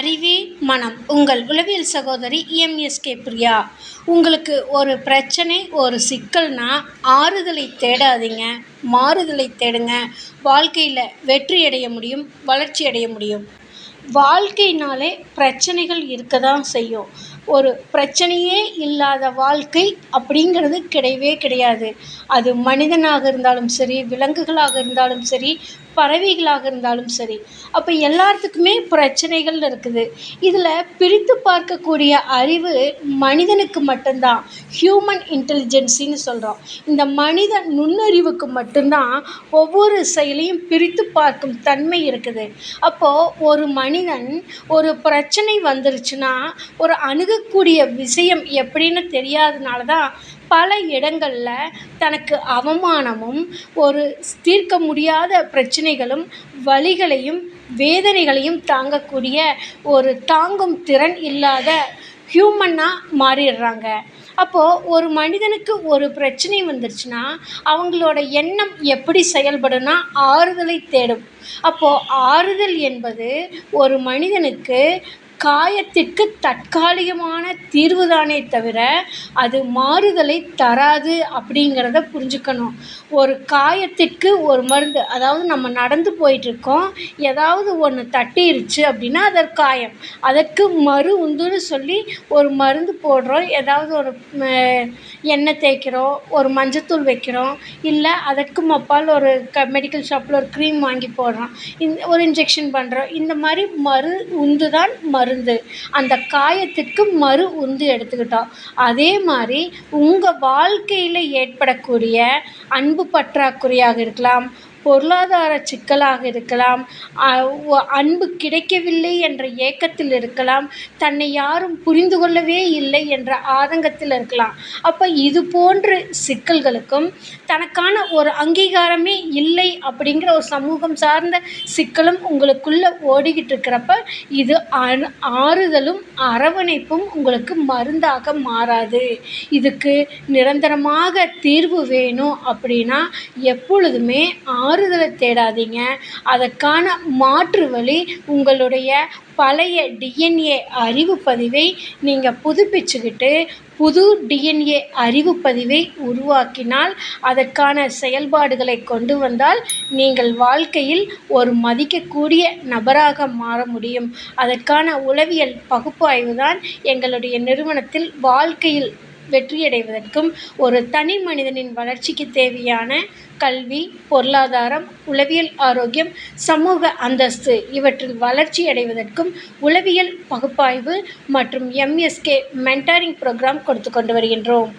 அறிவே மனம். உங்கள் உளவியல் சகோதரி எம்எஸ்கே பிரியா. உங்களுக்கு ஒரு பிரச்சனை ஒரு சிக்கல்னா ஆறுதலை தேடாதீங்க. மாறுதலை தேடுங்க. வாழ்க்கையில் வெற்றி அடைய முடியும் வளர்ச்சி அடைய முடியும். வாழ்க்கைனாலே பிரச்சனைகள் இருக்க தான் செய்யும். ஒரு பிரச்சனையே இல்லாத வாழ்க்கை அப்படிங்கிறது கிடையவே கிடையாது. அது மனிதனாக இருந்தாலும் சரி விலங்குகளாக இருந்தாலும் சரி பறவைகளாக இருந்தாலும் சரி. அப்போ எல்லாத்துக்குமே பிரச்சனைகள் இருக்குது. இதில் பிரித்து பார்க்கக்கூடிய அறிவு மனிதனுக்கு மட்டும்தான். ஹியூமன் இன்டெலிஜென்சின்னு சொல்கிறோம் இந்த மனித நுண்ணறிவுக்கு மட்டும்தான் ஒவ்வொரு செயலையும் பிரித்து பார்க்கும் தன்மை இருக்குது. அப்போது ஒரு மனிதன் ஒரு பிரச்சனை வந்துருச்சுன்னா ஒரு அணுகக்கூடிய விஷயம் எப்படின்னு தெரியாதனால தான் பல இடங்களில் தனக்கு அவமானமும் ஒரு தீர்க்க முடியாத பிரச்சனைகளும் வலிகளையும் வேதனைகளையும் தாங்கக்கூடிய ஒரு தாங்கும் திறன் இல்லாத ஹியூமனாக மாறிடுறாங்க. அப்போது ஒரு மனிதனுக்கு ஒரு பிரச்சனை வந்துருச்சுன்னா அவங்களோட எண்ணம் எப்படி செயல்படும்னா ஆறுதலை தேடும். அப்போது ஆறுதல் என்பது ஒரு மனிதனுக்கு காயத்திற்கு தற்காலிகமான தீர்வு தானே தவிர அது மாறுதலை தராது அப்படிங்கிறத புரிஞ்சுக்கணும். ஒரு காயத்திற்கு ஒரு மருந்து அதாவது நம்ம நடந்து போயிட்டுருக்கோம் ஏதாவது ஒன்று தட்டிருச்சு அப்படின்னா அதற்கு காயம். அதற்கு மறு உந்துன்னு சொல்லி ஒரு மருந்து போடுறோம் ஏதாவது ஒரு எண்ணெய் தேய்க்கிறோம் ஒரு மஞ்சத்தூள் வைக்கிறோம் இல்லை அதற்கு மப்பால் ஒரு க மெடிக்கல் ஷாப்பில் ஒரு க்ரீம் வாங்கி போடுறோம் இந்த ஒரு இன்ஜெக்ஷன் பண்ணுறோம் இந்த மாதிரி மரு உந்து தான் மருந்து. அந்த காயத்திற்கு மறு உந்து எடுத்துக்கிட்டோம். அதே மாதிரி உங்கள் வாழ்க்கையில் ஏற்படக்கூடிய அன்பு பற்றாக்குறையாக இருக்கலாம் பொருளாதார சிக்கலாக இருக்கலாம் அன்பு கிடைக்கவில்லை என்ற ஏக்கத்தில் இருக்கலாம் தன்னை யாரும் புரிந்து கொள்ளவே இல்லை என்ற ஆதங்கத்தில் இருக்கலாம். அப்போ இது போன்ற சிக்கல்களுக்கும் தனக்கான ஒரு அங்கீகாரமே இல்லை அப்படிங்கிற ஒரு சமூகம் சார்ந்த சிக்கலும் உங்களுக்குள்ளே ஓடிக்கிட்டு இருக்கிறப்ப இது ஆறுதலும் அரவணைப்பும் உங்களுக்கு மருந்தாக மாறாது. இதுக்கு நிரந்தரமாக தீர்வு வேணும் அப்படின்னா எப்பொழுதுமே மாறுதலை தேடாதீங்க. அதற்கான மாற்று வழி உங்களுடைய பழைய டிஎன்ஏ அறிவு பதிவை நீங்கள் புதுப்பிச்சுக்கிட்டு புது டிஎன்ஏ அறிவு பதிவை உருவாக்கினால் அதற்கான செயல்பாடுகளை கொண்டு வந்தால் நீங்கள் வாழ்க்கையில் ஒரு மதிக்கக்கூடிய நபராக மாற முடியும். அதற்கான உளவியல் பகுப்பாய்வு தான் எங்களுடைய நிறுவனத்தில் வாழ்க்கையில் வெற்றியடைவதற்கும் ஒரு தனி மனிதனின் வளர்ச்சிக்கு தேவையான கல்வி பொருளாதாரம் உளவியல் ஆரோக்கியம் சமூக அந்தஸ்து இவற்றில் வளர்ச்சி அடைவதற்கும் உளவியல் பகுப்பாய்வு மற்றும் எம்எஸ்கே மென்டாரிங் ப்ரோக்ராம் கொடுத்து கொண்டு வருகின்றோம்.